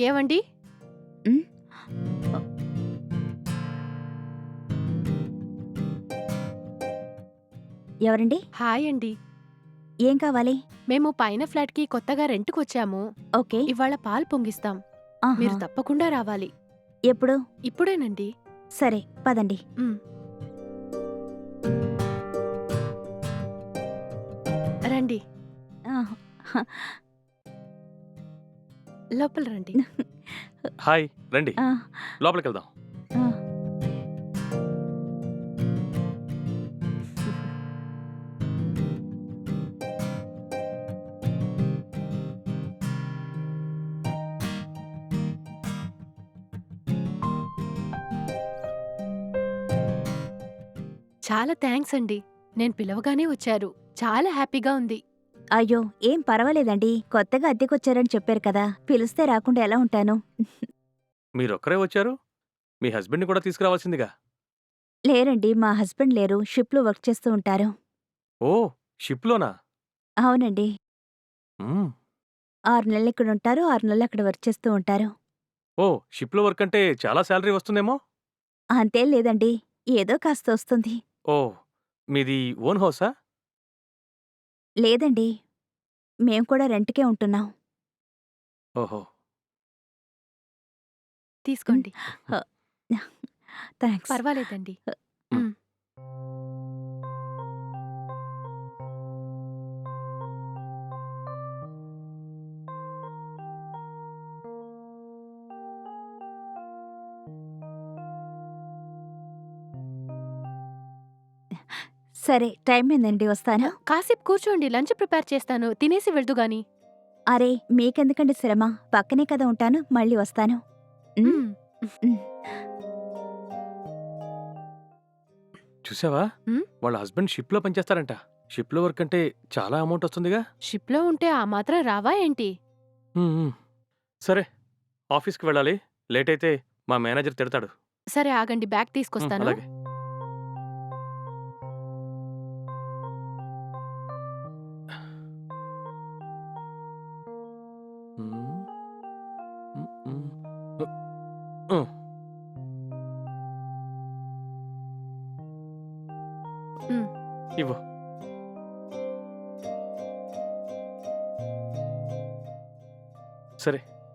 ఏవండి? ఎవరండి? హాయ్ అండి. ఏం కావాలి? మేము పైన ఫ్లాట్కి కొత్తగా రెంట్కి వచ్చాము ఓకే. ఇవాళ పాలు పొంగిస్తాం. ఆహా. మీరు తప్పకుండా రావాలి. ఎప్పుడు? ఇప్పుడేనండి. సరే పదండి. ఉమ్. రండి. ఆహా. లోపల రండి. హాయ్ రండి. ఆ, లోపలికి వెళ్దాం ఆ. చాలా థ్యాంక్స్ అండి. నేను పిలవగానే వచ్చారు. చాలా హ్యాపీగా ఉంది. అయ్యో ఏం పర్వాలేదండి. కొత్తగా అద్దెకొచ్చారని చెప్పారు కదా. పిలిస్తే రాకుండా ఎలా ఉంటాను? మీరొక్కరే వచ్చారు? మీ హస్బెండ్ని కూడా తీసుకురావాల్సిందిగా? లేరండి మా హస్బెండ్ లేరు. షిప్లో వర్క్ చేస్తూ ఉంటారు. ఓ షిప్లోనా? అవునండి. మ్మ్. ఆరు నెలలు ఇక్కడ ఉంటారు ఆరు నెలలు అక్కడ వర్క్ చేస్తూ ఉంటారు. ఓ షిప్లో వర్క్ అంటే చాలా శాలరీ వస్తుందేమో? అంతేం లేదండి. ఏదో కాస్త వస్తుంది. ఓ మీది ఓన్ హౌసా? లేదండి. మేం కూడా రెంట్కే ఉంటున్నాం. ఓహో! తీసుకోండి. థ్యాంక్స్ పర్వాలేదండి. ఉమ్. సరే టైం ఏందండి వస్తాను. కాసేపు కూర్చోండి లంచ్ ప్రిపేర్ చేస్తాను. తినేసి వెళ్దు గాని. అరే మీకెందుకండి శ్రమ? పక్కనే కదా ఉంటాను మళ్ళీ వస్తాను. ఉమ్, మ్. ఉమ్. చూసావా? వాళ్ళ హస్బెండ్ షిప్లో పనిచేస్తారంట. షిప్లో వర్క్ అంటే చాలా అమౌంట్ వస్తుందిగా. షిప్లో ఉంటే ఆ మాత్రం రావా ఏంటి. సరే ఆఫీస్కి వెళ్ళాలి. లేట్ అయితే మా మేనేజర్ తిడతాడు. సరే ఆగండి బ్యాగ్ తీసుకొస్తాను. అలాగే.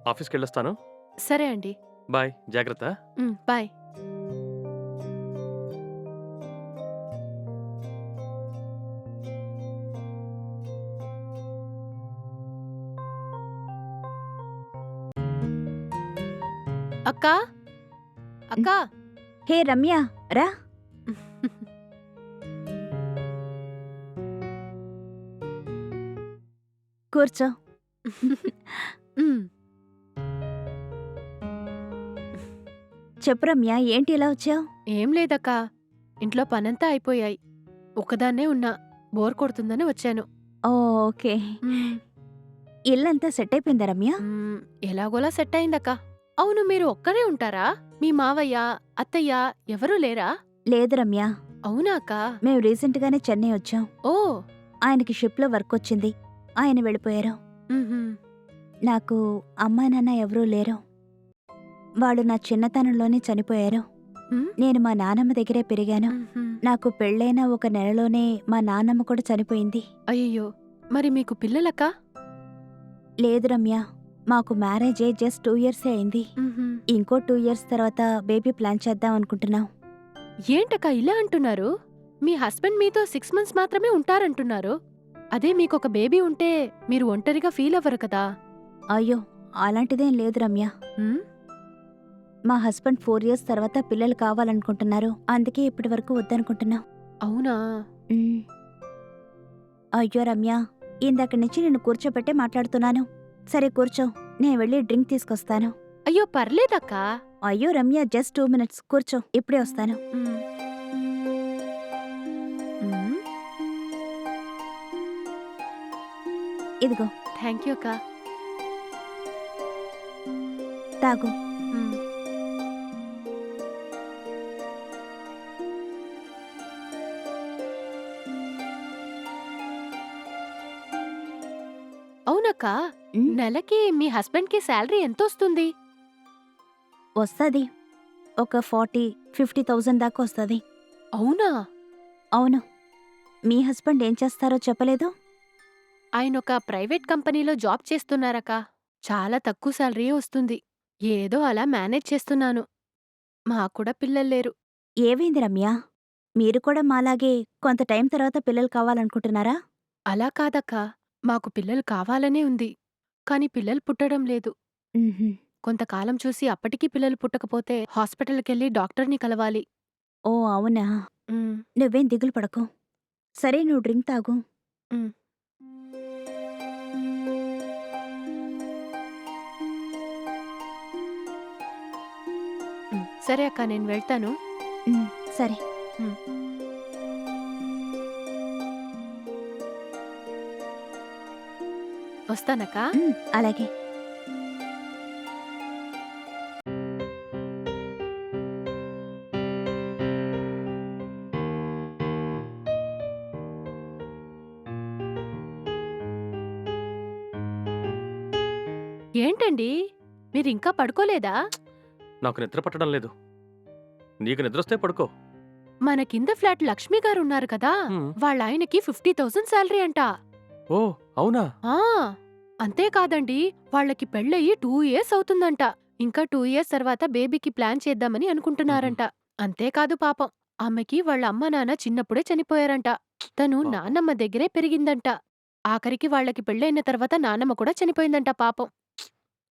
ఆఫీస్కి వెళ్ళొస్తాను సరే అండి. బాయ్ జాగ్రత్త. బాయ్. అక్కా? అక్కా? హే రమ్య రా. కూర్చో. చెప్పు రమ్య ఏంటి ఇలా వచ్చావు? ఏం లేదక్కా. ఇంట్లో పనంతా అయిపోయాయి. ఒక్కదాన్నే ఉన్నా బోర్ కొడుతుందని వచ్చాను. ఓ ఓకే. ఇల్లంతా సెట్ అయిపోయిందా రమ్య? ఎలాగోలా సెట్ అయిందక్కా. అవును మీరు ఒక్కరే ఉంటారా? మీ మావయ్య అత్తయ్య ఎవరూ లేరా? లేదు రమ్య. అవునా అక్కా? మేము రీసెంట్ గానే చెన్నై వచ్చాం. ఓ. ఆయనకి షిప్లో వర్క్ వచ్చింది. ఆయన వెళ్ళిపోయారు. మ్హూ. నాకు అమ్మా నాన్న ఎవరూ లేరు. వాళ్ళు నా చిన్నతనంలోనే చనిపోయారు. నేను మా నానమ్మ దగ్గరే పెరిగాను. నాకు పెళ్ళైన ఒక నెలలోనే మా నాన్నమ్మ కూడా చనిపోయింది. అయ్యయ్యో మరి మీకు పిల్లలక్కా? లేదు రమ్య మాకు మ్యారేజ్ అయ్యి జస్ట్ టూ ఇయర్సే అయింది. ఇంకో టూ ఇయర్స్ తర్వాత బేబీ ప్లాన్ చేద్దాం అనుకుంటున్నాం. ఏంటక్కా ఇలా అంటున్నారు? మీ హస్బెండ్ మీతో సిక్స్ మంత్స్ మాత్రమే ఉంటారంటున్నారు. అదే మీకొక బేబీ ఉంటే మీరు ఒంటరిగా ఫీల్ అవ్వరు కదా? అయ్యో అలాంటిదేం లేదు రమ్య. మ్? హస్బెండ్ ఫోర్ ఇయర్స్ తర్వాత పిల్లలు కావాలనుకుంటున్నారు. అందుకే ఇప్పటి వరకు వద్దనుకుంటున్నాం. అవునా? ఉమ్. అయ్యో రమ్య ఇందాక నుంచి నేను కూర్చోబెట్టే మాట్లాడుతున్నాను. సరే కూర్చో నేను వెళ్ళి డ్రింక్ తీసుకొస్తాను. అయ్యో పర్లేదక్కా. అయ్యో రమ్య జస్ట్ టూ మినిట్స్ కూర్చో ఇప్పుడే వస్తాను. ఇదిగో. థ్యాంక్ యూ అక్కా. తాగు. మ్. ఉమ్, నెలకి మీ హస్బెండ్కి శాలరీ ఎంతొస్తుంది? వస్తది. ఒక ఫార్టీ ఫిఫ్టీ థౌజండ్ దాకా వస్తుంది. అవునా? అవును. మీ హస్బెండ్ ఏం చేస్తారో చెప్పలేదు? ఆయన ఒక ప్రైవేట్ కంపెనీలో జాబ్ చేస్తున్నారక్క. చాలా తక్కువ శాలరీ వస్తుంది. ఏదో అలా మేనేజ్ చేస్తున్నాను. మాకు కూడా పిల్లలు లేరు. ఏవైంది రమ్య? మీరు కూడా మాలాగే కొంత టైం తర్వాత పిల్లలు కావాలనుకుంటున్నారా? అలా కాదక్క. మాకు పిల్లలు కావాలనే ఉంది. కాని పిల్లలు పుట్టడం లేదు. కొంతకాలం చూసి అప్పటికీ పిల్లలు పుట్టకపోతే హాస్పిటల్కెళ్ళి డాక్టర్ని కలవాలి. ఓ అవునా? నువ్వేం దిగులు పడకు. సరే నువ్వు డ్రింక్ తాగు. సరే అక్క నేను వెళ్తాను. సరే. వస్తానక్క? ఉమ్, అలాగే. ఏంటండి? మీరింకా పడుకోలేదా? నాకు నిద్ర పట్టడం లేదు. నీకు నిద్రొస్తే పడుకో. మన కింద ఫ్లాట్ లక్ష్మి గారు ఉన్నారు కదా హ్మ్. వాళ్ళ ఆయనకి ఫిఫ్టీ థౌసండ్ శాలరీ అంట. ఓ అవునా? ఆ అంతేకాదండి వాళ్ళకి పెళ్ళయి టూ ఇయర్స్ అవుతుందంట. ఇంకా టూ ఇయర్స్ తర్వాత బేబీకి ప్లాన్ చేద్దామని అనుకుంటున్నారంట. అంతేకాదు పాపం. ఆమెకి వాళ్ళ అమ్మ నాన్న చిన్నప్పుడే చనిపోయారంట. తను పాపం. నాన్నమ్మ దగ్గరే పెరిగిందంట. ఆఖరికి వాళ్ళకి పెళ్ళైన తర్వాత నాన్నమ్మ కూడా చనిపోయిందంట పాపం.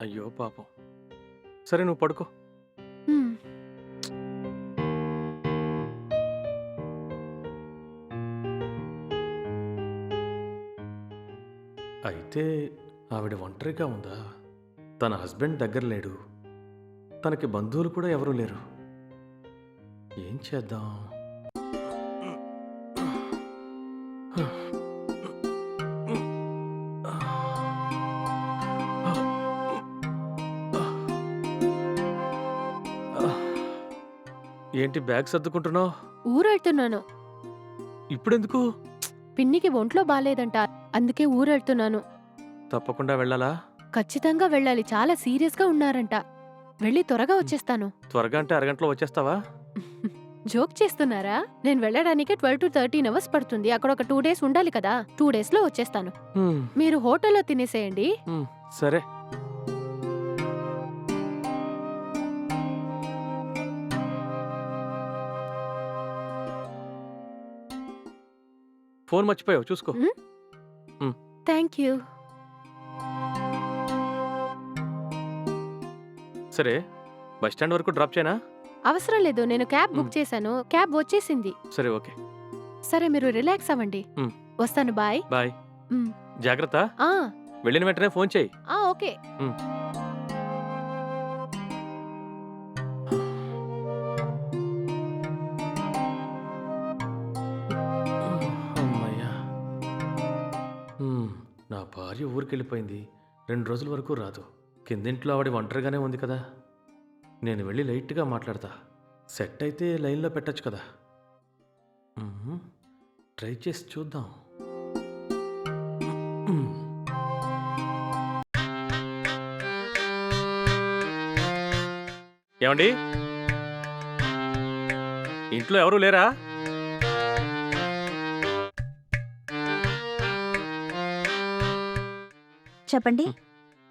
అయ్యో పాపం. సరే నువ్వు పడుకో. హ్మ్. అయితే ఆవిడ ఒంటరిగా ఉందా? తన హస్బెండ్ దగ్గర లేడు. తనకి బంధువులు కూడా ఎవరూ లేరు. ఏం చేద్దాం? ఏంటి బ్యాగ్ సర్దుకుంటున్నావు? ఊరెళ్తున్నాను. ఇప్పుడెందుకు? పిన్నికి ఒంట్లో బాలేదంట. అందుకే ఊరెళ్తున్నాను. తప్పకుండా వెళ్ళాలా? ఖచ్చితంగా వెళ్ళాలి. చాలా సీరియస్గా ఉన్నారంట. వెళ్ళి త్వరగా వచ్చేస్తాను. త్వరగా అంటే అరగంటలో వచ్చేస్తావా? జోక్ చేస్తున్నారా? నేను వెళ్ళడానికి ట్వెల్వ్ టు థర్టీన్ అవర్స్ పడుతుంది. అక్కడ ఒక టూ డేస్ ఉండాలి కదా. టూ డేస్లో వచ్చేస్తాను. హ్మ్, మీరు హోటల్లో తినేసేయండి. హ్మ్, సరే. ఫోన్ మర్చిపోయావు. చూసుకో. Thank you. సరే బస్ స్టాండ్ వరకు డ్రాప్ చేయనా? అవసరం లేదు నేను క్యాబ్ బుక్. చేశాను క్యాబ్ వచ్చేసింది. సరే ఓకే. సరే మీరు రిలాక్స్ అవ్వండి. వస్తాను బాయ్. బాయ్. జాగ్రత్త. ఆ. వెళ్ళిన వెంటనే ఫోన్ చేయి. ఆ ఓకే. అమ్మయ్యా. హ్మ్, నా భార్య ఊరికెళ్ళిపోయింది. రెండు రోజుల వరకు రాదు. కిందింట్లో ఆవిడ ఒంటరిగానే ఉంది కదా. నేను వెళ్ళి లైట్గా మాట్లాడతా. సెట్ అయితే లైన్లో పెట్టచ్చు కదా. ట్రై చేసి చూద్దాం. ఏమండి? ఇంట్లో ఎవరూ లేరా? చెప్పండి.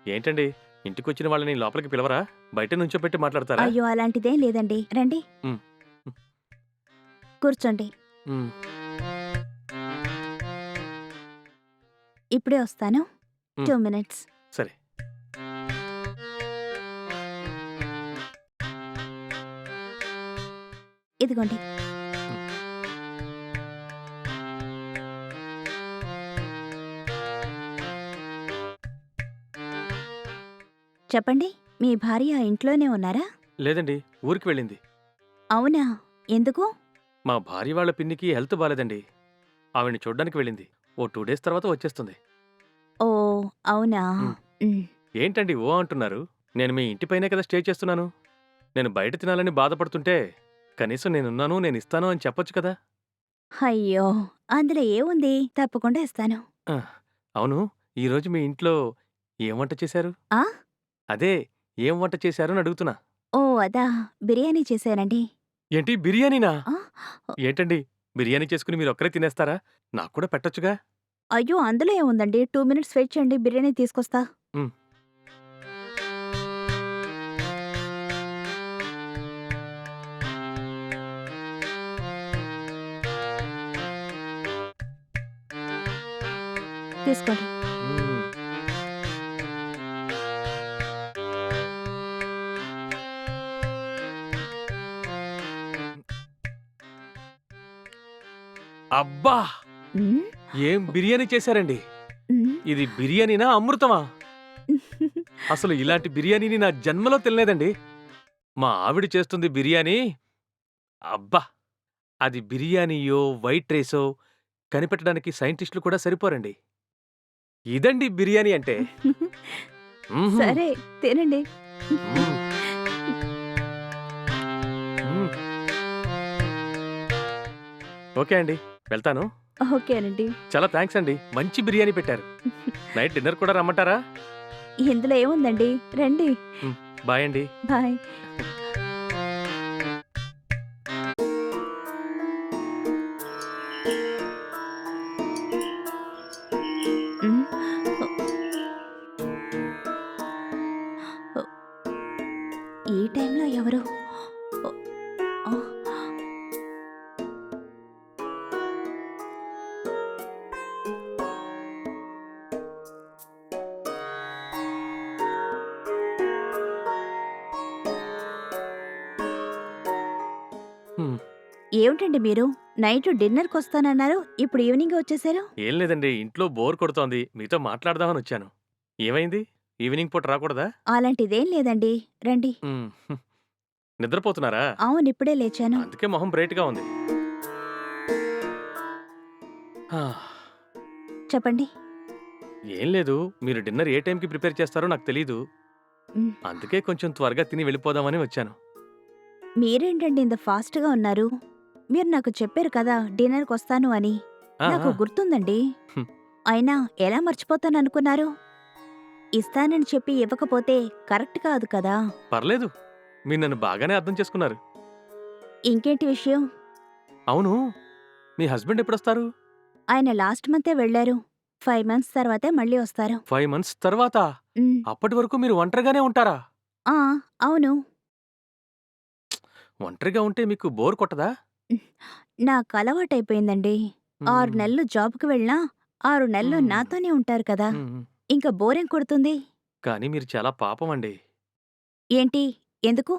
ఏంటండి? ఇంటికి వచ్చిన వాళ్ళని లోపలికి పిలవరా? బయట నుంచో పెట్టి మాట్లాడతారా? అయ్యో అలాంటిదేం లేదండి. రండి. ఉమ్. కూర్చోండి. ఇప్పుడే వస్తాను. మ్. టూ మినిట్స్ సరే. ఇదిగోండి. చెప్పండి మీ భార్య ఇంట్లోనే ఉన్నారా? లేదండి ఊరికి వెళ్ళింది. అవునా? ఎందుకు? మా భార్య వాళ్ళ పిన్నికి హెల్త్ బాలేదండి. ఆవిడ్ని చూడ్డానికి వెళ్ళింది. ఓ టూ డేస్ తర్వాత వచ్చేస్తుంది. ఓ అవునా? మ్. ఏంటండి ఓ అంటున్నారు? నేను మీ ఇంటిపైనే కదా స్టే చేస్తున్నాను. నేను బయట తినాలని బాధపడుతుంటే కనీసం నేనున్నాను నేను ఇస్తాను అని చెప్పొచ్చు కదా? అయ్యో అందులో ఏముంది? తప్పకుండా ఇస్తాను. అవును ఈరోజు మీ ఇంట్లో ఏం వంట చేశారు? ఆ? అదే ఏం వంట చేశారు అని అడుగుతున్నా. ఓ అదా. బిర్యానీ చేశానండి ఏంటి బిర్యానీనా? ఆ, ఏంటండి? బిర్యానీ చేసుకుని మీరు ఒక్కరే తినేస్తారా? నాకు కూడా పెట్టొచ్చుగా. అయ్యో అందులో ఏముందండి? టూ మినిట్స్ వెయిట్ చేయండి బిర్యానీ తీసుకొస్తా. తీసుకోండి. అబ్బా! ఏం బిర్యానీ చేశారండి. ఇది బిర్యానీనా అమృతమా? అసలు ఇలాంటి బిర్యానీని నా జన్మలో తినలేదండి. మా ఆవిడ చేస్తుంది బిర్యానీ. అబ్బా! అది బిర్యానీయో వైట్ రైసో కనిపెట్టడానికి సైంటిస్టులు కూడా సరిపోరండి. ఇదండి బిర్యానీ అంటే. మ్మ్హ్మ్. సరే తినండి. మ్మ్. మ్మ్. ఓకే అండి. వెళ్తాను. ఓకేనండి చాలా థ్యాంక్స్ అండి. మంచి బిర్యానీ పెట్టారు. నైట్ డిన్నర్ కూడా రమ్మంటారా? ఇందులో ఏముందండి? రండి. బాయ్ అండి. బాయ్. ఏమిటండి మీరు? నైట్ డిన్నర్కి వస్తానన్నారు ఇప్పుడు ఈవినింగ్ వచ్చేసారు? ఏం లేదండి ఇంట్లో బోర్ కొడుతోంది మీతో మాట్లాడదామని వచ్చాను. ఏమైంది? ఈవినింగ్ పూట రాకూడదా? అలాంటిదేం లేదండి రండి. మ్మ్. నిద్రపోతున్నారా? అవును ఇప్పుడే లేచాను. అందుకే మొహం బ్రైట్గా ఉంది. హా, చెప్పండి. ఏం లేదు మీరు డిన్నర్ ఏ టైంకి ప్రిపేర్ చేస్తారో నాకు తెలీదు. అందుకే కొంచెం త్వరగా తిని వెళ్ళిపోదామని వచ్చాను. మీరేంటండి ఇంత ఫాస్ట్గా ఉన్నారు? మీరు నాకు చెప్పారు కదా డిన్నర్కి వస్తాను అని. ఆ, నాకు ఆ, గుర్తుందండి. హ్మ్. అయినా ఎలా మర్చిపోతాననుకున్నారు? ఇస్తానని చెప్పి ఇవ్వకపోతే కరెక్ట్ కాదు కదా. పర్లేదు. మీరు నన్ను బాగానే అర్థం చేసుకున్నారు. ఇంకేంటి విషయం? అవును. మీ హస్బెండ్ ఎప్పుడొస్తారు? ఆయన లాస్ట్ మంతే వెళ్ళారు ఫైవ్ మంత్స్ తర్వాతే మళ్ళీ వస్తారు. ఫైవ్ మంత్స్ తర్వాత? ఉమ్, అప్పటి వరకు మీరు ఒంటరిగానే ఉంటారా? ఆ అవును. ఒంటరిగా ఉంటే మీకు బోర్ కొట్టదా? నాకు అలవాటైపోయిందండి ఆరు. నెలలు జాబ్కి వెళ్ళినా ఆరు నెలలు. నాతోనే ఉంటారు కదా. ఇంకా బోరేం కొడుతుంది? కానీ మీరు చాలా పాపం అండి ఏంటి? ఎందుకు?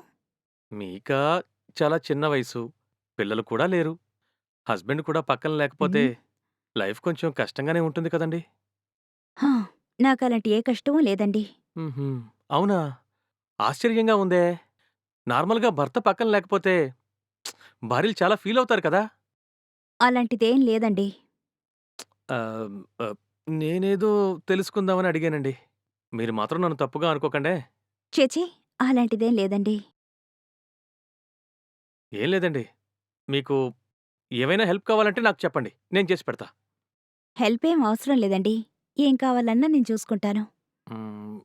మీకా చాలా చిన్న వయసు. పిల్లలు కూడా లేరు. హస్బెండ్ కూడా పక్కన లేకపోతే లైఫ్ కొంచెం కష్టంగానే ఉంటుంది కదండి. హా, నాకలాంటి ఏ కష్టమూ లేదండి. అవునా? ఆశ్చర్యంగా ఉందే. నార్మల్గా భర్త పక్కన లేకపోతే భార్యలు చాలా ఫీల్ అవుతారు కదా? అలాంటిదేం లేదండి. ఆ, ఆ, నేనేదో తెలుసుకుందామని అడిగానండి. మీరు మాత్రం నన్ను తప్పుగా అనుకోకండే. చేచి అలాంటిదేం లేదండి. ఏం లేదండి. మీకు ఏవైనా హెల్ప్ కావాలంటే నాకు చెప్పండి. నేను చేసి పెడతా. హెల్ప్ ఏం అవసరం లేదండి. ఏం కావాలన్నా నేను చూసుకుంటాను. మ్మ్,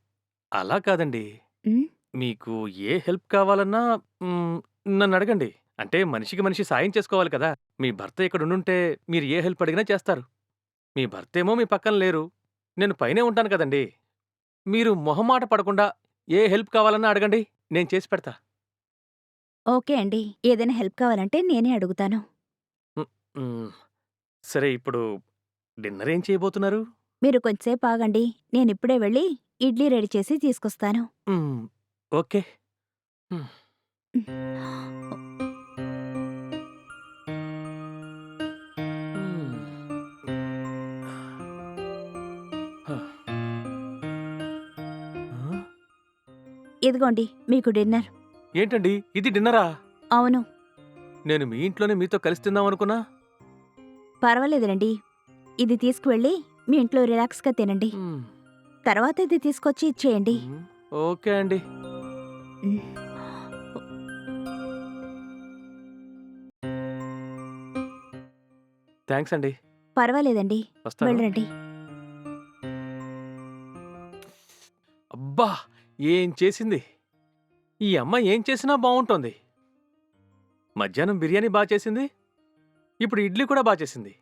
అలా కాదండి. ఉమ్, మీకు ఏ హెల్ప్ కావాలన్నా మ్మ్, నన్ను అడగండి. అంటే మనిషికి మనిషి సాయం చేసుకోవాలి కదా. మీ భర్త ఇక్కడ ఉండుంటే మీరు ఏ హెల్ప్ అడిగినా చేస్తారు. మీ భర్త ఏమో మీ పక్కన లేరు. నేను పైనే ఉంటాను కదండి. మీరు మొహమాట పడకుండా ఏ హెల్ప్ కావాలన్నా అడగండి. నేను చేసి పెడతా. ఓకే అండి. ఏదైనా హెల్ప్ కావాలంటే నేనే అడుగుతాను. మ్మ్, సరే ఇప్పుడు డిన్నర్ ఏం చేయబోతున్నారు? మీరు కొంచెంసేపు ఆగండి. నేను ఇప్పుడే వెళ్ళి ఇడ్లీ రెడీ చేసి తీసుకొస్తాను. మ్మ్, ఓకే. ఇదిగోండి మీకు డిన్నర్. ఏంటండి? ఇది డిన్నరా? అవును. నేను మీ ఇంట్లోనే మీతో కలిసి తిందాం అనుకున్నా. పర్వాలేదురండి ఇది తీసుకువెళ్ళి మీ ఇంట్లో రిలాక్స్గా తినండి. మ్మ్. తర్వాత ఇది తీసుకొచ్చి ఇచ్చేయండి. మ్మ్. ఓకే అండి. థ్యాంక్స్ అండి. పర్వాలేదండి. వస్తాను. వెళ్ళండి. అబ్బా! ఏం చేసింది? ఈ అమ్మ ఏం చేసినా బాగుంటోంది మధ్యాహ్నం బిర్యానీ బాగా చేసింది. ఇప్పుడు ఇడ్లీ కూడా బాగా చేసింది.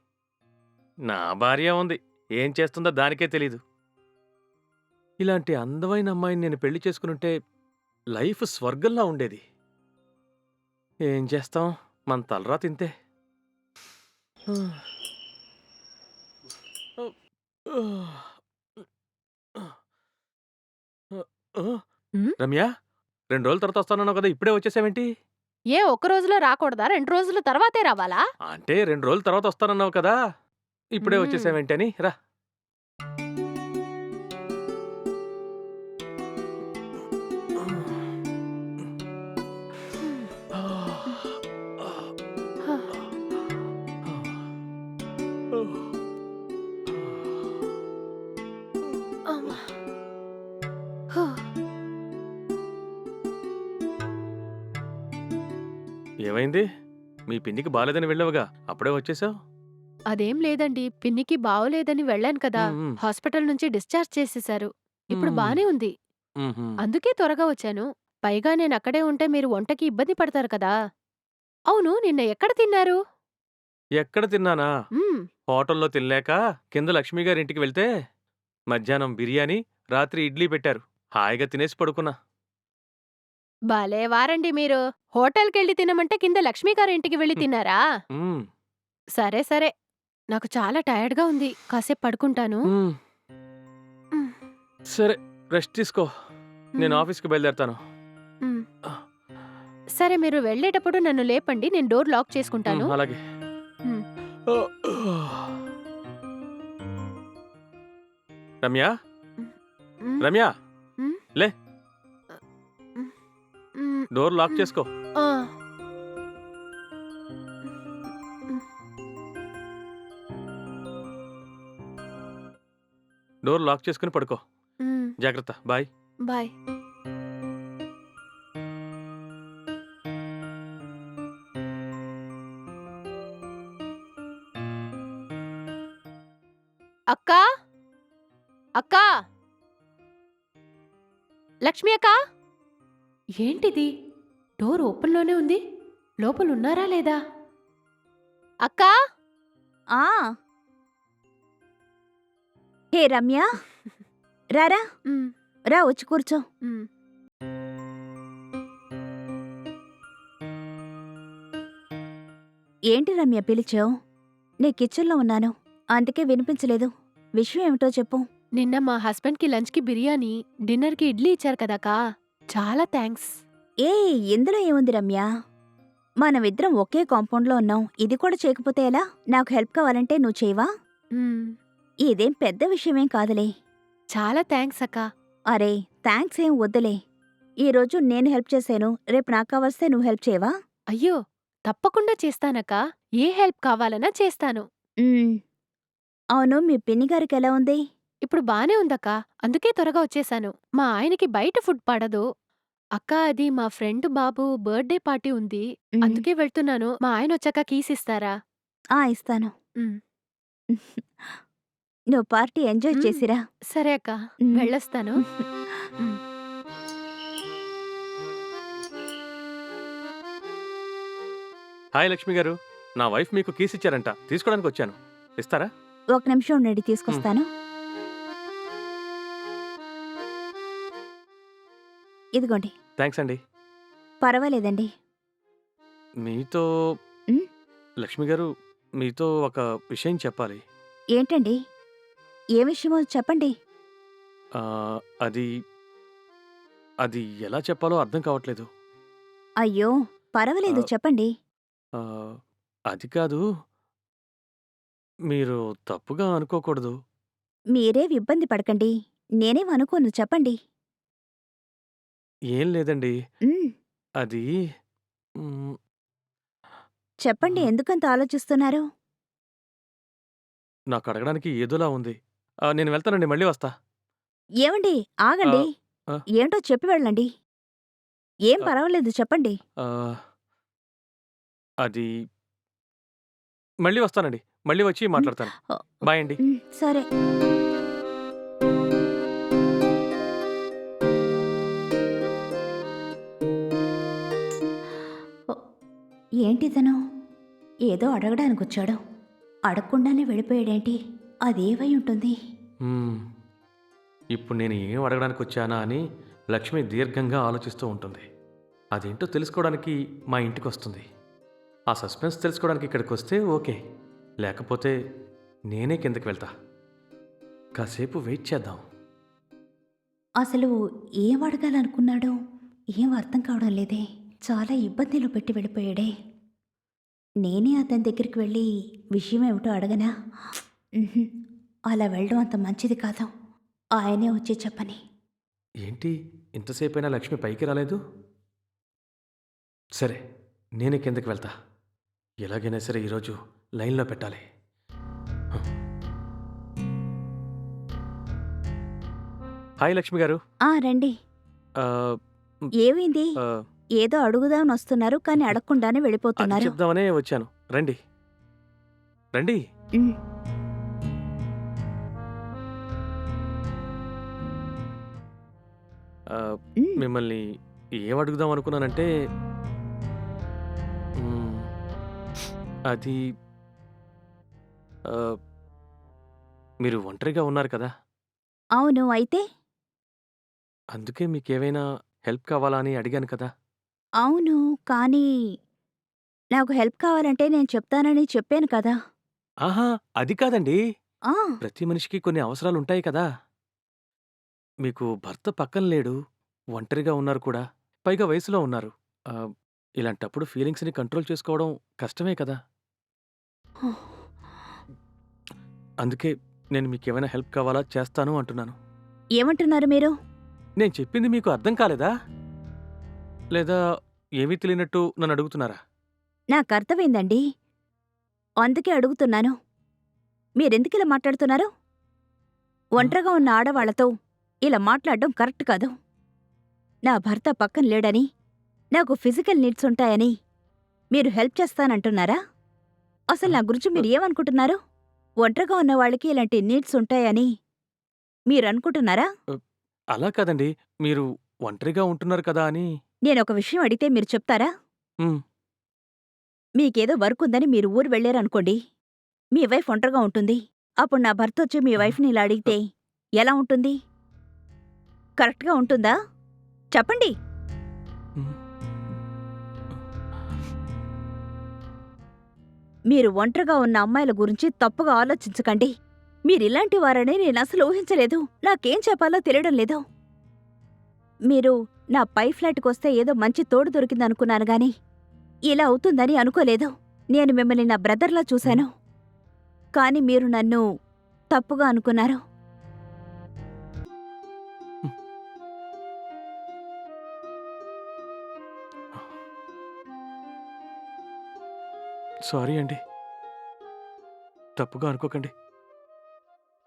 నా భార్య ఉంది. ఏం చేస్తుందో దానికే తెలీదు. ఇలాంటి అందమైన అమ్మాయిని నేను పెళ్ళి చేసుకునుంటే లైఫ్ స్వర్గంలా ఉండేది. ఏం చేస్తాం? మన తలరా తింతే. ఉమ్? రమ్య రెండు రోజుల తర్వాత వస్తానన్నావు కదా ఇప్పుడే వచ్చేసావేంటి? ఏ ఒక్క రోజులో రాకూడదా? రెండు రోజుల తర్వాతే రావాలా? అంటే రెండు రోజుల తర్వాత వస్తానన్నావు కదా ఇప్పుడే మ్మ్. వచ్చేసావేంటి అని రా. అమ్మా. ఏమైంది? మీ పిన్నికి బాలేదని వెళ్ళావుగా అప్పుడే వచ్చేసావు? అదేం లేదండి పిన్నికి బావలేదని వెళ్ళాను కదా మ్మ్. హాస్పిటల్ నుంచి డిశ్చార్జ్ చేసేశారు ఇప్పుడు మ్మ్. బానే ఉంది. అందుకే త్వరగా వచ్చాను. పైగా నేను అక్కడే ఉంటే మీరు వంటకి ఇబ్బంది పడతారు కదా. అవును నిన్న ఎక్కడ తిన్నారు? ఎక్కడ తిన్నానా? మ్మ్, హోటల్లో తినలేక కింద లక్ష్మి గారి ఇంటికి వెళ్తే మధ్యాహ్నం బిర్యానీ రాత్రి ఇడ్లీ పెట్టారు. హాయిగా తినేసి పడుకున్నా. భలే వారండి మీరు. హోటల్కెళ్ళి తినమంటే కింద లక్ష్మీ గారి ఇంటికి వెళ్ళి తిన్నారా. సరే సరే. నాకు చాలా టైర్డ్గా ఉంది. కాసేపు పడుకుంటాను. సరే రెస్ట్ తీసుకో. నేను ఆఫీస్కి బయలుదేరతాను. సరే మీరు వెళ్ళేటప్పుడు నన్ను లేపండి. నేను డోర్ లాక్ చేసుకుంటాను. అలాగే. రమ్య? మ్మ్, రమ్య? మ్మ్. లే. డోర్ లాక్ చేసుకో. ఆ. డోర్ లాక్ చేసుకుని పడుకో. జాగ్రత్త. బాయ్. బాయ్. అక్కా? అక్కా? లక్ష్మి అక్క? ఏంటిది? డోర్ ఓపెన్లోనే ఉంది. లోపల ఉన్నారా లేదా? అక్కా! ఆ! హే రమ్య! రారా! రా వచ్చి కూర్చో. ఏంటి రమ్య పిలిచావు? నీ కిచెన్లో ఉన్నాను. అందుకే వినిపించలేదు. విషయం ఏమిటో చెప్పు. నిన్న మా హస్బెండ్కి లంచ్కి బిర్యానీ డిన్నర్కి ఇడ్లీ ఇచ్చారు కదాకా చాలా థ్యాంక్స్ ఏ ఇందులో ఏముంది రమ్య? మనమిద్దరం ఒకే కాంపౌండ్లో ఉన్నాం. ఇది కూడా చేయకపోతే ఎలా? నాకు హెల్ప్ కావాలంటే నువ్వు చేయవా? ఇదేం పెద్ద విషయమేం కాదులే. చాలా థ్యాంక్స్ అక్క. అరే థ్యాంక్స్ ఏం వద్దులే. ఈరోజు నేను హెల్ప్ చేశాను. రేపు నాకు కావలిస్తే నువ్వు హెల్ప్ చేయవా? అయ్యో తప్పకుండా చేస్తానక్క. ఏ హెల్ప్ కావాలన్నా చేస్తాను. అవును మీ పిన్ని గారికి ఎలా ఉంది? ఇప్పుడు బానే ఉందక్క. అందుకే త్వరగా వచ్చేసాను. మా ఆయనకి బయట ఫుడ్ పడదు. అక్క అది మా ఫ్రెండ్ బాబు బర్త్డే పార్టీ ఉంది. అందుకే వెళ్తున్నాను. మా ఆయన వచ్చాక కీస్ ఇస్తారా? ఆ ఇస్తాను. నువ్వు పార్టీ ఎంజాయ్. చేసిరా? సరే అక్క. వెళ్ళొస్తాను. హాయ్ లక్ష్మి గారు. నా వైఫ్ మీకు కీస్ ఇచ్చారంట. తీసుకోవడానికి వచ్చాను. ఇస్తారా? ఒక నిమిషం ఉండండి తీసుకొస్తాను. ఇదిగోండి. థ్యాంక్స్ అండి పర్వాలేదండి. మీతో ఉమ్. లక్ష్మి గారు మీతో ఒక విషయం చెప్పాలి. ఏంటండి? ఏ విషయమో చెప్పండి. ఆ, అది అది ఎలా చెప్పాలో అర్థం కావట్లేదు. అయ్యో పర్వాలేదు ఆ. చెప్పండి. ఆ, అది కాదు మీరు తప్పుగా అనుకోకూడదు. మీరే ఇబ్బంది పడకండి నేనేం అనుకోను చెప్పండి. ఏం లేదండి. అది చెప్పండి ఎందుకంత ఆలోచిస్తున్నారు? నాకు అడగడానికి ఏదోలా ఉంది. నేను వెళ్తానండి మళ్ళీ వస్తా. ఏమండి ఆగండి. ఆ. ఏంటో చెప్పి వెళ్ళండి. ఏం ఆ. పర్వాలేదు చెప్పండి. అది మళ్ళీ వస్తానండి. మళ్ళీ వచ్చి మాట్లాడతాను. బాయ్ అండి. సరే. ఏదో అడగడానికి వచ్చాడు అడగకుండానే వెళ్ళిపోయాడేంటి? అదేవై ఉంటుంది. ఇప్పుడు నేను ఏం అడగడానికి వచ్చానా అని లక్ష్మి దీర్ఘంగా ఆలోచిస్తూ ఉంటుంది. అదేంటో తెలుసుకోవడానికి మా ఇంటికి వస్తుంది ఆ సస్పెన్స్ తెలుసుకోవడానికి ఇక్కడికి వస్తే ఓకే. లేకపోతే నేనే కిందకి వెళ్తా. కాసేపు వెయిట్ చేద్దాం. అసలు ఏం అడగాలనుకున్నాడో? ఏం అర్థం కావడం లేదే. చాలా ఇబ్బందిలో పెట్టి వెళ్ళిపోయాడే. నేనే అతని దగ్గరికి వెళ్ళి విషయం ఏమిటో అడగనా? అలా వెళ్ళడం అంత మంచిది కాదు. ఆయనే వచ్చి చెప్పని. ఏంటి? ఇంతసేపైనా లక్ష్మి పైకి రాలేదు? సరే నేనే కిందకి వెళ్తా. ఎలాగైనా సరే ఈరోజు లైన్లో పెట్టాలి. హాయ్ లక్ష్మి గారు. ఆ రండి. ఏమైంది? ఏదో అడుగుదామని వస్తున్నారు కానీ అడగకుండానే అది వెళ్ళిపోతున్నారు. చెప్దామనే వచ్చాను. రండి. రండి. ఉమ్, ఆ, ఉమ్, మిమ్మల్ని ఏం అడుగుదాం అనుకున్నానంటే అది ఆ, మీరు ఒంటరిగా ఉన్నారు కదా. అవును అయితే? అందుకే మీకేమైనా హెల్ప్ కావాలా అని అడిగాను కదా. అవును. కానీ నాకు హెల్ప్ కావాలంటే నేను చెప్తానని చెప్పాను కదా! ఆహా! అది కాదండి. ఆ! ప్రతి మనిషికి కొన్ని అవసరాలు ఉంటాయి కదా! మీకు భర్త పక్కన లేడు ఒంటరిగా ఉన్నారు కూడా పైగా వయసులో ఉన్నారు. ఇలాంటప్పుడు ఫీలింగ్స్ని కంట్రోల్ చేసుకోవడం కష్టమే కదా! అందుకే నేను మీకు ఏమైనా హెల్ప్ కావాలా చేస్తాను అంటున్నాను. ఏమంటున్నారు మీరు? నేను చెప్పింది మీకు అర్థం కాలేదా? లేదా ఏమీ తెలియనట్టు నన్ను అడుగుతున్నారా? నాకు అర్థమైందండి అందుకే అడుగుతున్నాను. మీరెందుకు ఇలా మాట్లాడుతున్నారు? ఒంటరిగా ఉన్న ఆడవాళ్ళతో ఇలా మాట్లాడడం కరెక్ట్ కాదు. నా భర్త పక్కన లేడని నాకు ఫిజికల్ నీడ్స్ ఉంటాయని మీరు హెల్ప్ చేస్తానంటున్నారా? అసలు నా గురించి మీరు ఏమనుకుంటున్నారు? ఒంటరిగా ఉన్న వాళ్ళకి ఇలాంటి నీడ్స్ ఉంటాయని మీరు అనుకుంటున్నారా? అలా కాదండి. మీరు ఒంటరిగా ఉంటున్నారు కదా అని నేను ఒక విషయం అడిగితే మీరు చెప్తారా? మీకేదో వర్క్ ఉందని మీరు ఊరు వెళ్ళారనుకోండి మీ వైఫ్ ఒంటరిగా ఉంటుంది. అప్పుడు నా భర్త వచ్చి మీ వైఫ్ని ఇలా అడిగితే ఎలా ఉంటుంది? కరెక్ట్గా ఉంటుందా? చెప్పండి. మీరు ఒంటరిగా ఉన్న అమ్మాయిల గురించి తప్పుగా ఆలోచించకండి. మీరిలాంటి వారని నేను అసలు ఊహించలేదు. నాకేం చెప్పాలో తెలియడం లేదు. మీరు నా పై ఫ్లాట్కి వస్తే ఏదో మంచి తోడు దొరికిందనుకున్నాను గాని ఇలా అవుతుందని అనుకోలేదు. నేను మిమ్మల్ని నా బ్రదర్లా చూశాను. కాని మీరు నన్ను తప్పుగా అనుకున్నారు. సారీ అండి. తప్పుగా అనుకోకండి.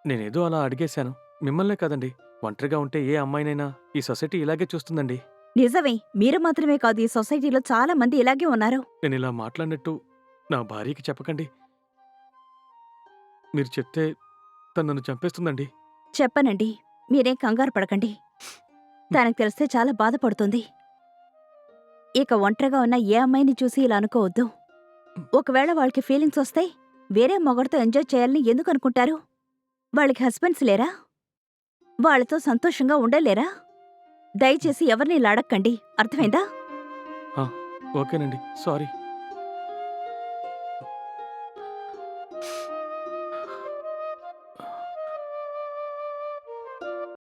నేనేదో అలా అడిగేశాను. మిమ్మల్నే కదండి. ఒంటరిగా ఉంటే ఏ అమ్మాయినైనా ఈ సొసైటీ ఇలాగే చూస్తుందండి. నిజమే మీరు మాత్రమే కాదు ఈ సొసైటీలో చాలా మంది ఇలాగే ఉన్నారు. నేను ఇలా మాట్లాడినట్టు నా భార్యకి చెప్పకండి. మీరు చెప్తే తను నన్ను చంపేస్తుందండి. చెప్పనండి మీరేం కంగారు పడకండి. తనకు తెలిస్తే చాలా బాధపడుతుంది. ఇక ఒంటరిగా ఉన్న ఏ అమ్మాయిని చూసి ఇలా అనుకోవద్దు. ఒకవేళ వాళ్ళకి ఫీలింగ్స్ వస్తే వేరే మొగడితో ఎంజాయ్ చేయాలని ఎందుకు అనుకుంటారు? వాళ్ళకి హస్బెండ్స్ లేరా? వాళ్ళతో సంతోషంగా ఉండలేరా? దయచేసి ఎవరిని ఇలా అడక్కండి అర్థమైందా ఓకేనండి. సారీ.